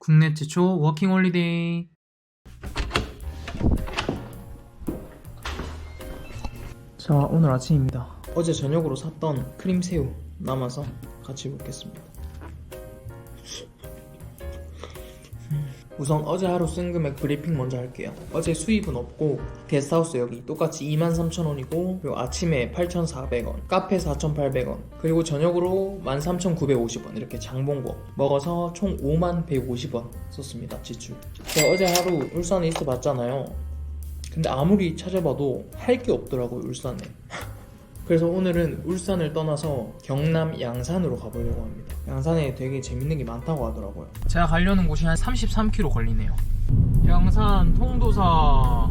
국내 최초 워킹 홀리데이. 자, 오늘 아침입니다. 어제 저녁으로 샀던 크림 새우 남아서 같이 먹겠습니다. 우선 어제 하루 쓴 금액 브리핑 먼저 할게요. 어제 수입은 없고 게스트하우스 여기 똑같이 23,000원이고 그리고 아침에 8,400원, 카페 4,800원, 그리고 저녁으로 13,950원 이렇게 장본거 먹어서 총 55,150원 썼습니다 지출. 제가 어제 하루 울산에 있어 봤잖아요. 근데 아무리 찾아봐도 할 게 없더라고요 울산에. 그래서 오늘은 울산을 떠나서 경남 양산으로 가보려고 합니다. 양산에 되게 재밌는 게 많다고 하더라고요. 제가 가려는 곳이 한 33km 걸리네요. 양산 통도사.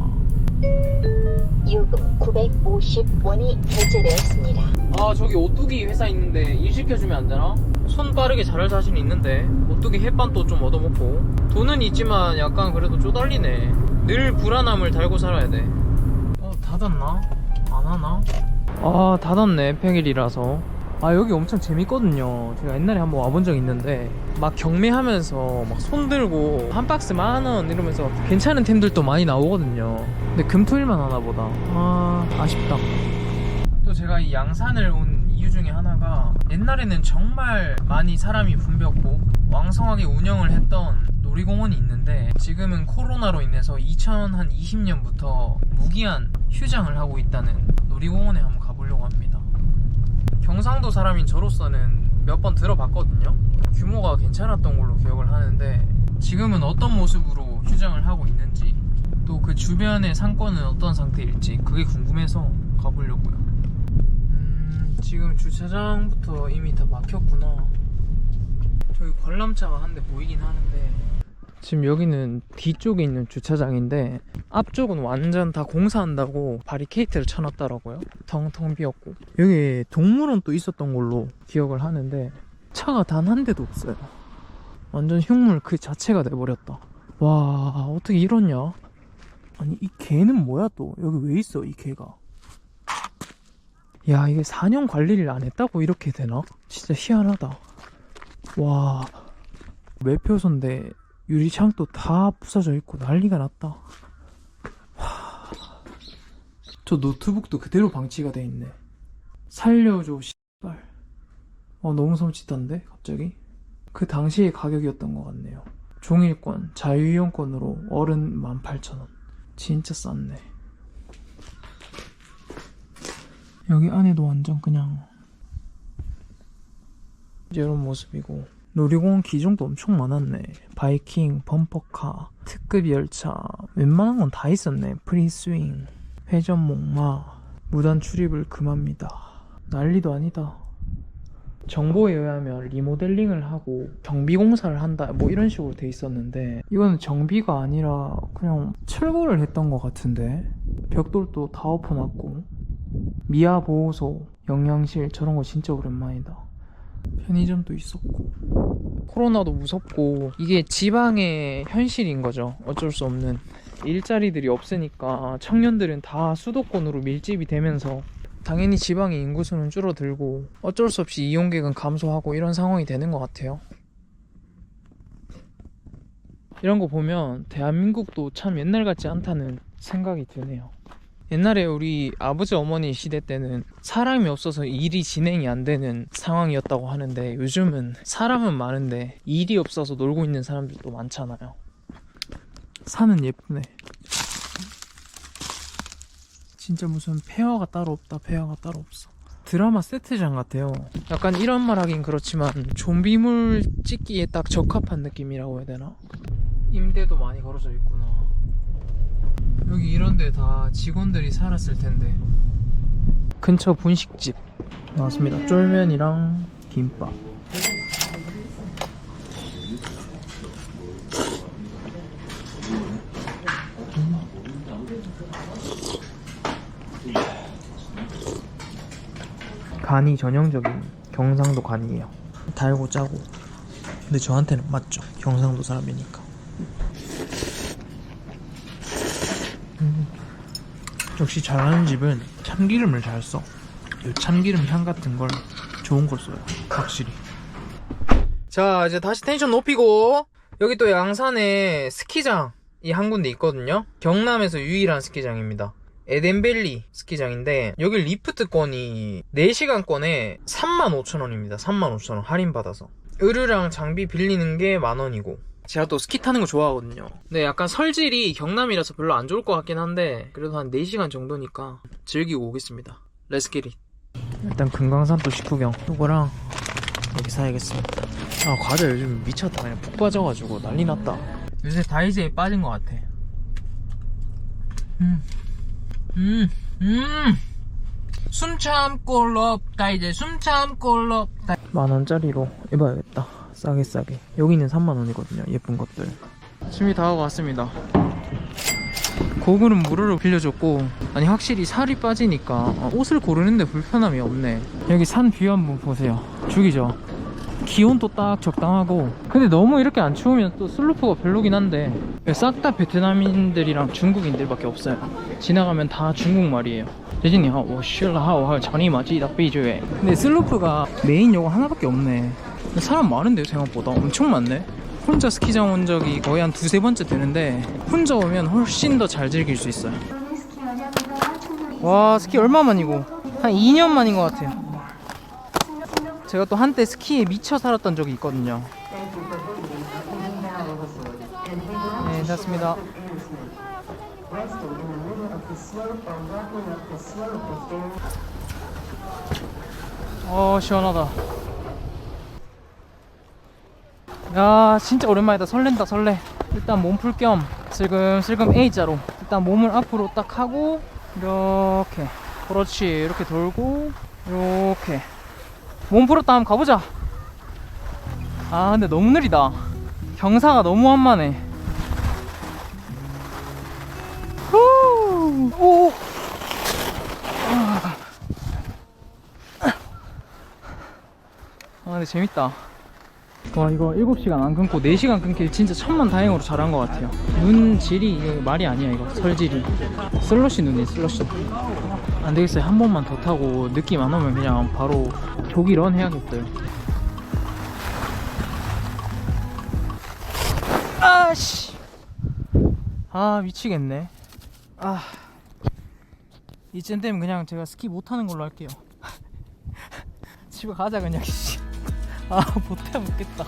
요금 950원이 결제되었습니다. 아 저기 오뚜기 회사 있는데 일 시켜주면 안 되나? 손 빠르게 잘할 자신 있는데 오뚜기 햇반도 좀 얻어먹고 돈은 있지만 약간 그래도 쪼달리네 늘 불안함을 달고 살아야 돼 어 닫았나? 안 하나? 아 닫았네 평일이라서. 아 여기 엄청 재밌거든요. 제가 옛날에 한번 와본 적 있는데 막 경매하면서 막 손 들고 한 박스 만 원 이러면서 괜찮은 템들도 많이 나오거든요. 근데 금토일만 하나 보다. 아 아쉽다. 또 제가 이 양산을 온 이유 중에 하나가 옛날에는 정말 많이 사람이 붐볐고 왕성하게 운영을 했던 놀이공원이 있는데 지금은 코로나로 인해서 2020년부터 무기한 휴장을 하고 있다는 놀이공원에 한번 가보려고 합니다. 경상도 사람인 저로서는 몇 번 들어봤거든요. 규모가 괜찮았던 걸로 기억을 하는데 지금은 어떤 모습으로 휴장을 하고 있는지 또 그 주변의 상권은 어떤 상태일지 그게 궁금해서 가보려고요. 음, 지금 주차장부터 이미 다 막혔구나. 저기 관람차가 한 대 보이긴 하는데 지금 여기는 뒤쪽에 있는 주차장인데 앞쪽은 완전 다 공사한다고 바리케이트를 쳐놨더라고요. 텅텅 비었고 여기 동물원 또 있었던 걸로 기억을 하는데 차가 단 한 대도 없어요. 완전 흉물 그 자체가 돼버렸다. 와 어떻게 이러냐? 아니 이 개는 뭐야 또 여기 왜 있어 이 개가? 야 이게 4년 관리를 안 했다고 이렇게 되나? 진짜 희한하다. 와 매표소인데 유리창도 다 부서져 있고 난리가 났다. 와, 저 노트북도 그대로 방치가 돼 있네. 살려줘 씨발. 어 너무 섬찟한데 갑자기? 그 당시의 가격이었던 것 같네요. 종일권 자유이용권으로 어른 18,000원. 진짜 쌌네. 여기 안에도 완전 그냥 이런 모습이고 놀이공원 기종도 엄청 많았네. 바이킹, 범퍼카, 특급 열차 웬만한 건 다 있었네. 프리스윙, 회전 목마 무단 출입을 금합니다. 난리도 아니다. 정보에 의하면 리모델링을 하고 정비 공사를 한다 뭐 이런 식으로 돼 있었는데 이거는 정비가 아니라 그냥 철거를 했던 것 같은데 벽돌도 다 엎어놨고 미아 보호소, 영양실 저런 거 진짜 오랜만이다. 편의점도 있었고 코로나도 무섭고 이게 지방의 현실인 거죠. 어쩔 수 없는 일자리들이 없으니까 청년들은 다 수도권으로 밀집이 되면서 당연히 지방의 인구수는 줄어들고 어쩔 수 없이 이용객은 감소하고 이런 상황이 되는 것 같아요. 이런 거 보면 대한민국도 참 옛날 같지 않다는 생각이 드네요. 옛날에 우리 아버지 어머니 시대 때는 사람이 없어서 일이 진행이 안 되는 상황이었다고 하는데 요즘은 사람은 많은데 일이 없어서 놀고 있는 사람들도 많잖아요. 산은 예쁘네. 진짜 무슨 페어가 따로 없다, 페어가 따로 없어. 드라마 세트장 같아요. 약간 이런 말 하긴 그렇지만 좀비물 찍기에 딱 적합한 느낌이라고 해야 되나? 임대도 많이 걸어져 있구나. 여기 이런데 다 직원들이 살았을 텐데. 근처 분식집 나왔습니다. 쫄면이랑 김밥. 간이 전형적인 경상도 간이에요. 달고 짜고. 근데 저한테는 맞죠. 경상도 사람이니까. 역시 잘하는 집은 참기름을 잘 써. 이 참기름 향 같은 걸 좋은 걸 써요. 확실히. 자, 이제 다시 텐션 높이고 여기 또 양산에 스키장 이 한 군데 있거든요. 경남에서 유일한 스키장입니다. 에덴밸리 스키장인데 여기 리프트권이 4시간권에 35,000원입니다. 35,000원 할인받아서. 의류랑 장비 빌리는 게 만원이고 제가 또 스키 타는 거 좋아하거든요. 근데 약간 설질이 경남이라서 별로 안 좋을 것 같긴 한데 그래도 한 4시간 정도니까 즐기고 오겠습니다. 렛츠기릿 일단 금강산도 식후경 이거랑 여기 사야겠습니다. 아 과자 요즘 미쳤다 그냥 푹 빠져가지고 난리 났다. 요새 다이제에 빠진 것 같아. 음, 음, 음. 숨 참고 없다 이제 숨 참고 없다. 만 원짜리로 입어야겠다. 싸게 싸게. 여기는 3만 원이거든요. 예쁜 것들. 준비 다 왔습니다. 고글은 무료로 빌려줬고 아니 확실히 살이 빠지니까 어, 옷을 고르는데 불편함이 없네 여기 산 뷰 한번 보세요 죽이죠 기온도 딱 적당하고 근데 너무 이렇게 안 추우면 또 슬로프가 별로긴 한데 싹 다 베트남인들이랑 중국인들밖에 없어요 지나가면 다 중국말이에요 대진이 하오 뭐 실라하오 전이 맞지 답비주에 근데 슬로프가 메인 요거 하나밖에 없네 사람 많은데요 생각보다. 엄청 많네. 혼자 스키장 온 적이 거의 한 두세 번째 되는데 혼자 오면 훨씬 더 잘 즐길 수 있어요. 와 스키 얼마만이고? 한 2년 만인 것 같아요. 제가 또 한때 스키에 미쳐 살았던 적이 있거든요. 네 괜찮습니다. 어 시원하다 야 진짜 오랜만이다. 설렌다 설레. 일단 몸 풀 겸 슬금슬금 A자로. 일단 몸을 앞으로 딱 하고 이렇게. 그렇지. 이렇게 돌고 이렇게. 몸 풀었다 한번 가보자. 아 근데 너무 느리다. 경사가 너무 한만해. 후! 오! 아 근데 재밌다 와 이거 7시간 안 끊고 4시간 끊길 진짜 천만 다행으로 잘한 것 같아요. 눈 질이 이거 말이 아니야 이거. 설질이. 슬러시 눈이 슬러시 안 되겠어요. 한 번만 더 타고 느낌 안 오면 그냥 바로 조기런 해야겠어요. 아씨! 아 미치겠네. 아. 이쯤 되면 그냥 제가 스키 못하는 걸로 할게요. 집에 가자 그냥 씨. 아 못해 먹겠다.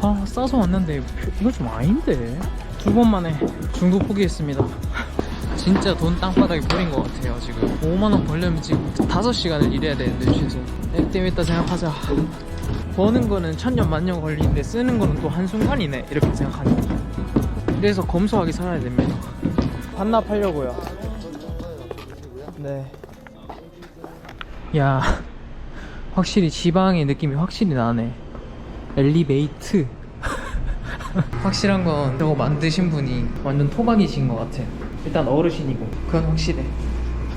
아 싸서 왔는데 이거 좀 아닌데? 두 번 만에 중국 포기했습니다. 진짜 돈 땅바닥에 버린 것 같아요 지금. 5만원 벌려면 지금 5시간을 일해야 되는데 최소. 액땜 있다 생각하자. 버는 거는 천년 만년 걸리는데 쓰는 거는 또 한순간이네 이렇게 생각하니까 그래서 검소하게 살아야 됩니다. 반납하려고요. 네. 야, 확실히 지방의 느낌이 확실히 나네. 엘리베이트. 확실한 건 저거 만드신 분이 완전 토박이신 것 같아. 일단 어르신이고, 그건 확실해.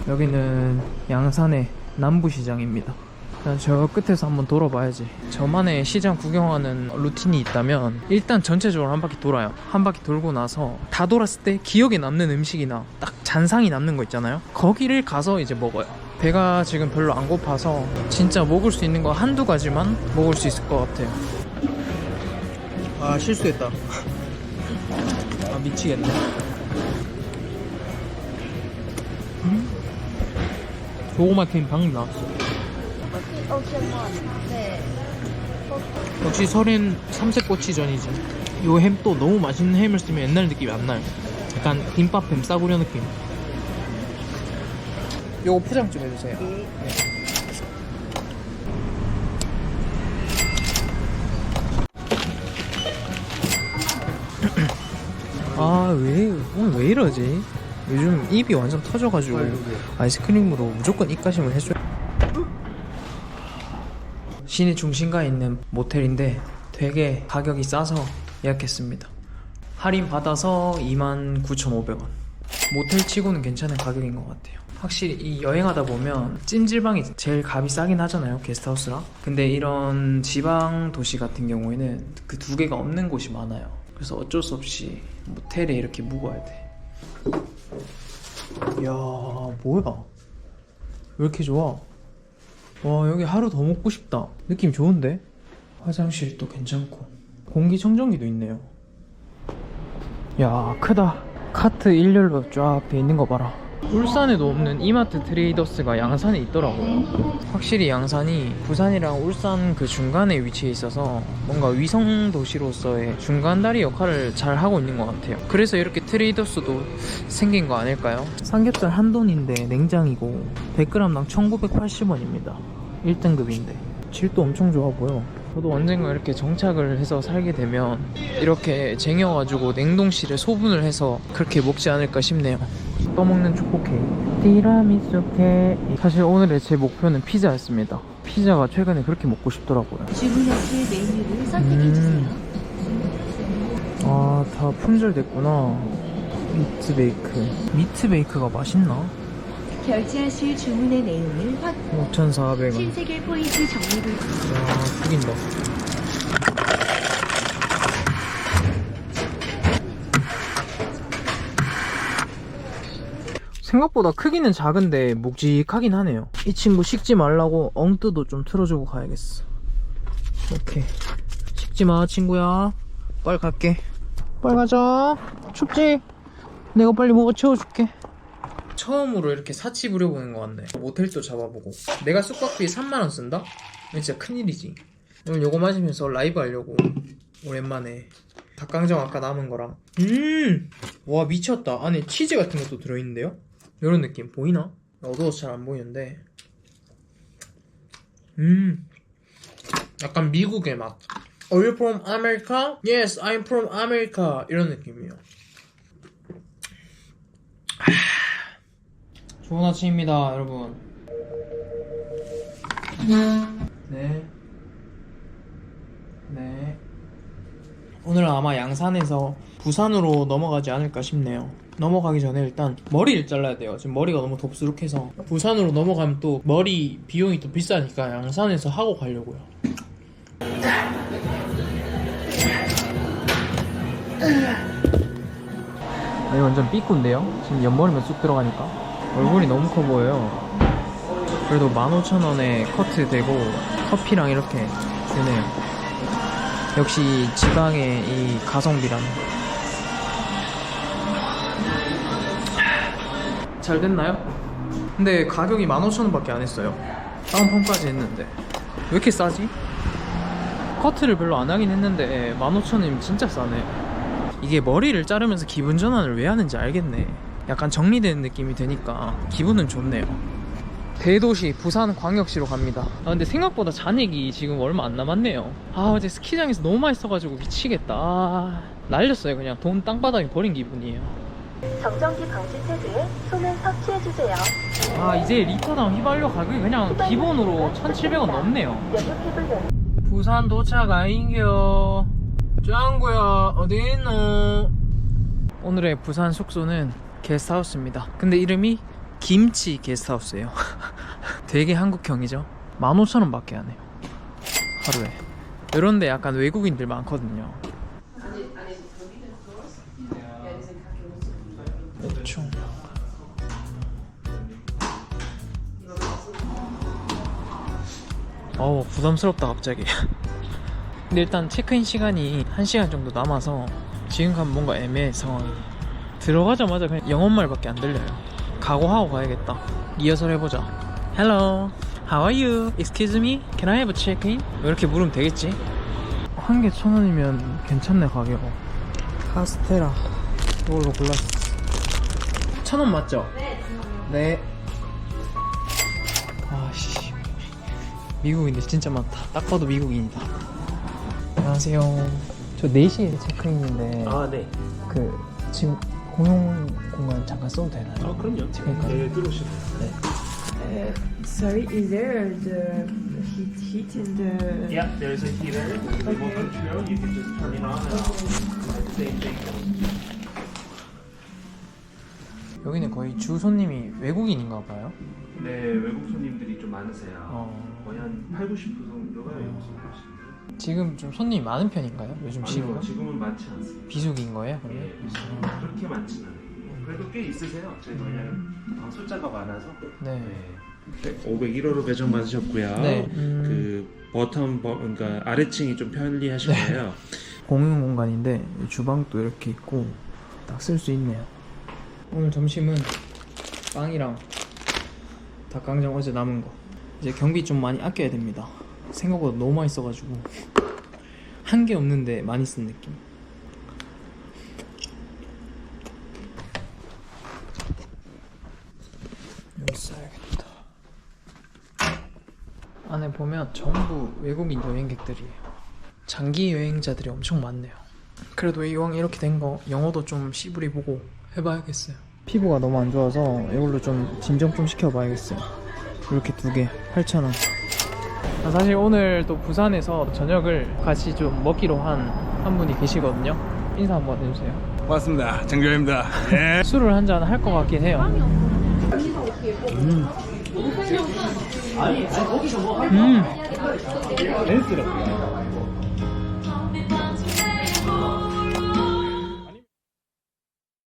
여기는 양산의 남부시장입니다. 일단 저 끝에서 한번 돌아봐야지. 저만의 시장 구경하는 루틴이 있다면 일단 전체적으로 한 바퀴 돌아요. 한 바퀴 돌고 나서 다 돌았을 때 기억에 남는 음식이나 딱 잔상이 남는 거 있잖아요. 거기를 가서 이제 먹어요. 배가 지금 별로 안 고파서 진짜 먹을 수 있는 거 한두 가지만 먹을 수 있을 것 같아요. 아 실수했다. 아 미치겠네. 음? 조그맣게 방금 나왔어. 네. 역시 설엔 삼색꼬치전이지. 요 햄 또 너무 맛있는 햄을 쓰면 옛날 느낌이 안 나요. 약간 김밥 햄 싸구려 느낌. 요거 포장 좀 해주세요. 네. 아, 왜, 오늘 왜 이러지? 요즘 입이 완전 터져가지고 아이스크림으로 무조건 입가심을 해줘야 시내 중심가에 있는 모텔인데 되게 가격이 싸서 예약했습니다. 할인 받아서 29,500원. 모텔 치고는 괜찮은 가격인 것 같아요. 확실히 이 여행하다 보면 찜질방이 제일 값이 싸긴 하잖아요. 게스트하우스랑. 근데 이런 지방 도시 같은 경우에는 그 두 개가 없는 곳이 많아요. 그래서 어쩔 수 없이 모텔에 이렇게 묵어야 돼. 이야, 뭐야? 왜 이렇게 좋아? 와 여기 하루 더 묵고 싶다 느낌 좋은데? 화장실도 괜찮고 공기청정기도 있네요 야 크다 카트 일렬로 쫙 돼 있는 거 봐라 울산에도 없는 이마트 트레이더스가 양산에 있더라고요. 확실히 양산이 부산이랑 울산 그 중간에 위치해 있어서 뭔가 위성 도시로서의 중간다리 역할을 잘 하고 있는 것 같아요. 그래서 이렇게 트레이더스도 생긴 거 아닐까요? 삼겹살 한 돈인데 냉장이고 100g당 1980원입니다. 1등급인데. 질도 엄청 좋아 보여 저도 언젠가 이렇게 정착을 해서 살게 되면 이렇게 쟁여가지고 냉동실에 소분을 해서 그렇게 먹지 않을까 싶네요. 떠먹는 초코 케이크. 티라미수 케이크 사실 오늘의 제 목표는 피자였습니다. 피자가 최근에 그렇게 먹고 싶더라고요. 주문하실 메뉴를 음. 선택해주세요. 아다 품절됐구나. 미트 베이크. 미트 베이크가 맛있나? 결제하실 주문의 내용을 확 5,400원. 신세계 포인트 적립을 야 죽인다 생각보다 크기는 작은데 묵직하긴 하네요. 이 친구 식지 말라고 엉뜨도 좀 틀어주고 가야겠어. 오케이. 식지 마 친구야. 빨리 갈게. 빨리 가자. 춥지? 내가 빨리 먹어 채워줄게 처음으로 이렇게 사치 부려보는 것 같네. 모텔도 잡아보고. 내가 숙박비 3만원 쓴다? 진짜 큰일이지. 오늘 요거 마시면서 라이브 하려고. 오랜만에. 닭강정 아까 남은 거랑. 음 와 미쳤다. 안에 치즈 같은 것도 들어있는데요? 이런 느낌. 보이나? 어두워서 잘 안 보이는데. 음! 약간 미국의 맛. Are you from America? Yes, I'm from America. 이런 느낌이에요 좋은 아침입니다, 여러분. 네. 네. 오늘은 아마 양산에서 부산으로 넘어가지 않을까 싶네요. 넘어가기 전에 일단 머리를 잘라야 돼요. 지금 머리가 너무 덥수룩해서 부산으로 넘어가면 또 머리 비용이 또 비싸니까 양산에서 하고 가려고요. 아니 완전 삐꾼데요? 지금 옆머리만 쑥 들어가니까 얼굴이 너무 커 보여요 그래도 15,000원에 커트 되고 커피랑 이렇게 되네요 역시 지방의 이 가성비란 잘 됐나요? 근데 가격이 15,000원밖에 안 했어요 다운 펌까지 했는데 왜 이렇게 싸지? 커트를 별로 안 하긴 했는데 15,000원이면 진짜 싸네 이게 머리를 자르면서 기분 전환을 왜 하는지 알겠네. 약간 정리되는 느낌이 드니까 기분은 좋네요. 대도시 부산 광역시로 갑니다. 아 근데 생각보다 잔액이 지금 얼마 안 남았네요. 아 어제 스키장에서 너무 맛있어가지고 미치겠다. 아, 날렸어요 그냥 돈 땅바닥에 버린 기분이에요. 정전기 방지 태그에 손을 터치해주세요. 아 이제 리터당 휘발유 가격이 그냥 기본으로 1,700원 넘네요. 부산 도착 아인겨 짱구야 어디 있노 오늘의 부산 숙소는 게스트하우스입니다. 근데 이름이 김치 게스트하우스예요. 되게 한국형이죠? 15,000원 밖에 안 해요. 하루에. 이런데 약간 외국인들 많거든요. 대충. 어우 부담스럽다 갑자기. 근데 일단 체크인 시간이 1시간 정도 남아서 지금 가면 뭔가 애매해 상황이 들어가자마자 그냥 영어말밖에 안 들려요. 각오하고 가야겠다. 리허설 해보자. Hello How are you? Excuse me? Can I have a check-in? 이렇게 물으면 되겠지? 한 개 천 원이면 괜찮네 가격 카스테라. 이걸로 골랐어. 천 원 맞죠? 네. 아씨. 미국인들 진짜 많다. 딱 봐도 미국인이다. 안녕하세요. 저 4시에 체크인인데 아, 네. 그 지금 공용 공간 잠깐 써도 되나요? 아, 그럼요. 그러니까요. 네, 들어오시면. Uh, sorry, is there the heat heat in the? Yeah, there's a heater with a remote control. You can just turn it on and off. Same thing. 여기는 거의 주 손님이 외국인인가 봐요 네, 외국 손님들이 좀 많으세요. 어, 거의 한 8, 90% 정도가 외국 손님이십니다. 지금 좀 손님이 많은 편인가요? 요즘 아니요, 시국은? 지금은 많지 않습니다. 비수기인 거예요? 그러면? 예, 비수기는 그렇게 많지는 않아요. 그래도 꽤 있으세요. 저희가 왜냐면 어, 숫자가 많아서. 네. 네. 501호로 배정 받으셨고요. 네. 음. 그 버튼 버, 그러니까 아래층이 좀 편리하실 네. 거예요. 공용 공간인데 주방도 이렇게 있고 딱 쓸 수 있네요. 오늘 점심은 빵이랑 닭강정 어제 남은 거. 이제 경비 좀 많이 아껴야 됩니다. 생각보다 너무 많이 써가지고 한 게 없는데 많이 쓴 느낌. 여기 써야겠다. 안에 보면 전부 외국인 여행객들이에요. 장기 여행자들이 엄청 많네요. 그래도 이왕 이렇게 된 거 영어도 좀 시부리 보고 해봐야겠어요. 피부가 너무 안 좋아서 이걸로 좀 진정 좀 시켜봐야겠어요. 이렇게 두 개, 8,000원. 아, 사실 오늘 또 부산에서 저녁을 같이 좀 먹기로 한 한 분이 계시거든요. 인사 한번 해주세요. 고맙습니다. 정조입니다. 예. 술을 한 잔 할 것 같긴 해요. 음. 음.